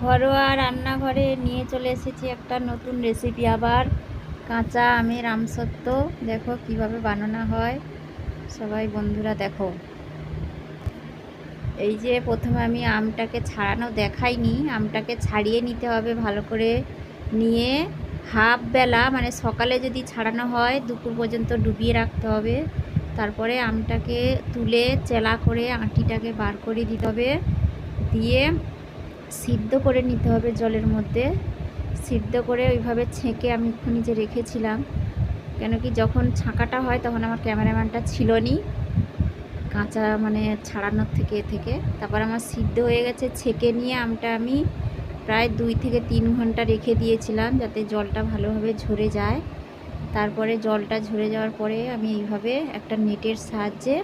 ঘরোয়া রান্নাঘরে নিয়ে চলে এসেছি একটা নতুন রেসিপি আবার। কাঁচা আমের আমসত্ত্ব। দেখো কীভাবে বানানো হয়। সবাই বন্ধুরা দেখো। এই যে প্রথমে আমি আমটাকে ছাড়ানো দেখাইনি। আমটাকে ছাড়িয়ে নিতে হবে ভালো করে। নিয়ে হাফ বেলা মানে সকালে যদি ছাড়ানো হয়, দুপুর পর্যন্ত ডুবিয়ে রাখতে হবে। তারপরে আমটাকে তুলে চেলা করে আঁটিটাকে বার করে দিতে হবে। দিয়ে সিদ্ধ করে নিতে হবে জলের মধ্যে। সিদ্ধ করে ওইভাবে ছেঁকে আমি এক্ষুনি যে রেখেছিলাম, কেন কি যখন ছাঁকাটা হয় তখন আমার ক্যামেরাম্যানটা ছিল নি কাঁচা মানে ছাড়ানোর থেকে থেকে। তারপর আমার সিদ্ধ হয়ে গেছে, ছেঁকে নিয়ে আমটা আমি প্রায় দুই থেকে তিন ঘণ্টা রেখে দিয়েছিলাম যাতে জলটা ভালোভাবে ঝরে যায়। তারপরে জলটা ঝরে যাওয়ার পরে আমি এইভাবে একটা নেটের সাহায্যে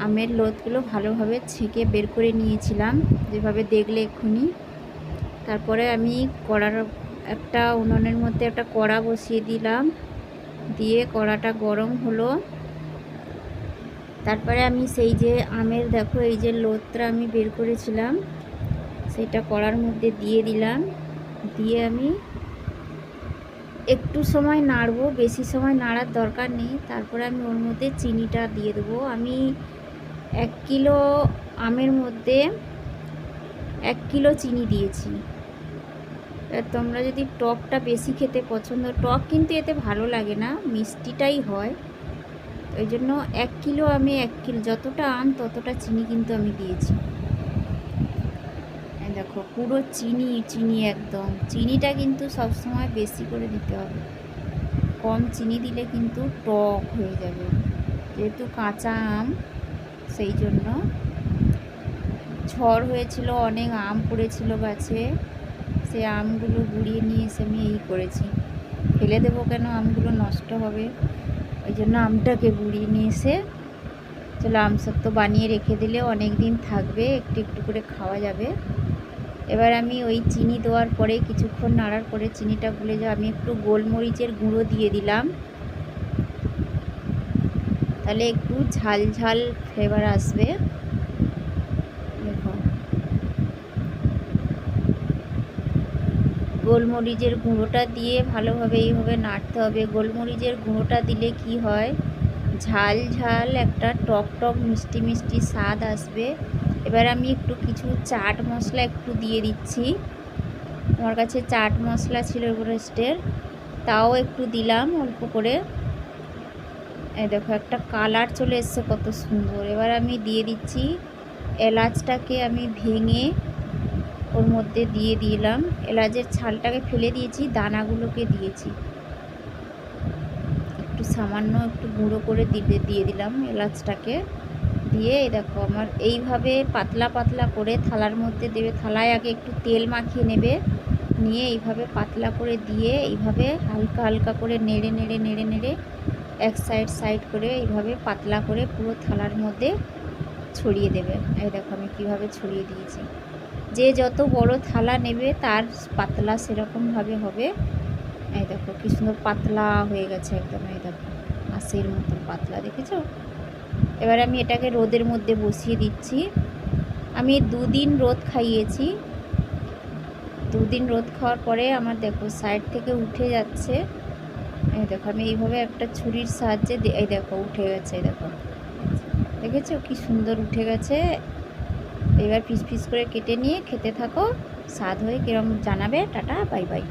আমের লোদগুলো ভালোভাবে ছেঁকে বের করে নিয়েছিলাম, যেভাবে দেখলে এক্ষুনি। তারপরে আমি কড়ার একটা উনুনের মধ্যে একটা কড়া বসিয়ে দিলাম, দিয়ে কড়াটা গরম হলো। তারপরে আমি সেই যে আমের, দেখো এই যে লোদটা আমি বের করেছিলাম, সেটা কড়ার মধ্যে দিয়ে দিলাম। দিয়ে আমি একটু সময় নাড়বো, বেশি সময় নাড়ার দরকার নেই। তারপরে আমি ওর মধ্যে চিনিটা দিয়ে দেবো। আমি এক কিলো আমের মধ্যে এক কিলো চিনি দিয়েছি। তোমরা যদি টকটা বেশি খেতে পছন্দ, টক কিন্তু এতে ভালো লাগে না, মিষ্টিটাই হয়। ওই জন্য এক কিলো আমি এক কিলো, যতটা আম ততটা চিনি কিন্তু আমি দিয়েছি। দেখো, পুরো চিনি চিনি একদম। চিনিটা কিন্তু সবসময় বেশি করে দিতে হবে। কম চিনি দিলে কিন্তু টক হয়ে যাবে। যেহেতু কাঁচা আম সেই জন্য। ঝড় হয়েছিল, অনেক আম পড়েছিল গাছে। সে আমগুলো গুড়িয়ে নিয়ে এসে আমি এই করেছি। ফেলে দেবো কেন? আমগুলো নষ্ট হবে। ওই জন্য আমটাকে গুড়িয়ে নিয়ে এসে চলো আমসত্ব বানিয়ে রেখে দিলে অনেক দিন থাকবে, একটু একটু করে খাওয়া যাবে। এবার আমি ওই চিনি দেওয়ার পরে, কিছুক্ষণ নাড়ার পরে চিনিটা গুলে যাওয়া, আমি একটু গোলমরিচের গুঁড়ো দিয়ে দিলাম। তাহলে একটু ঝাল ঝাল ফ্লেভার আসবে। দেখো। গোলমরিচের গুঁড়োটা দিয়ে ভালোভাবে এইভাবে নাড়তে হবে। গোলমরিচের গুঁড়োটা দিলে কি হয়? ঝাল ঝাল একটা টক টক মিষ্টি মিষ্টি স্বাদ আসবে। এবার আমি একটু কিছু চাট মশলা একটু দিয়ে দিচ্ছি। আমার কাছে চাট মশলা ছিল এভারেস্টের। তাও একটু দিলাম অল্প করে। দেখো, একটা কালার চলে এসছে কত সুন্দর। এবার আমি দিয়ে দিচ্ছি এলাচটাকে আমি ভেঙে ওর মধ্যে দিয়ে দিলাম। এলাচের ছালটাকে ফেলে দিয়েছি, দানাগুলোকে দিয়েছি। একটু সামান্য একটু গুঁড়ো করে দিতে দিয়ে দিলাম এলাচটাকে। দিয়ে দেখো, আমার এইভাবে পাতলা পাতলা করে থালার মধ্যে দেবে। থালায় আগে একটু তেল মাখিয়ে নেবে। নিয়ে এইভাবে পাতলা করে দিয়ে এইভাবে হালকা হালকা করে নেড়ে নেড়ে নেড়ে নেড়ে এক সাইড সাইড করে এইভাবে পাতলা করে পুরো থালার মধ্যে ছড়িয়ে দেবে। এই দেখো আমি কীভাবে ছড়িয়ে দিয়েছি। যে যত বড় থালা নেবে তার পাতলা সেরকমভাবে হবে। এই দেখো কী সুন্দর পাতলা হয়ে গেছে একদম, এই দেখো। আশের মতন পাতলা, দেখেছ? এবার আমি এটাকে রোদের মধ্যে বসিয়ে দিচ্ছি। আমি দুদিন রোদ খাইয়েছি। দুদিন রোদ খাওয়ার পরে আমার দেখো সাইড থেকে উঠে যাচ্ছে। এই দেখো, আমি এইভাবে একটা ছুরির সাহায্যে এই দেখো, উঠে গেছে দেখো। দেখেছ কি সুন্দর উঠে গেছে? এবার ফিস ফিস করে কেটে নিয়ে খেতে থাকো। স্বাদ হয়ে কিরম জানাবে, টাটা, বাই বাই।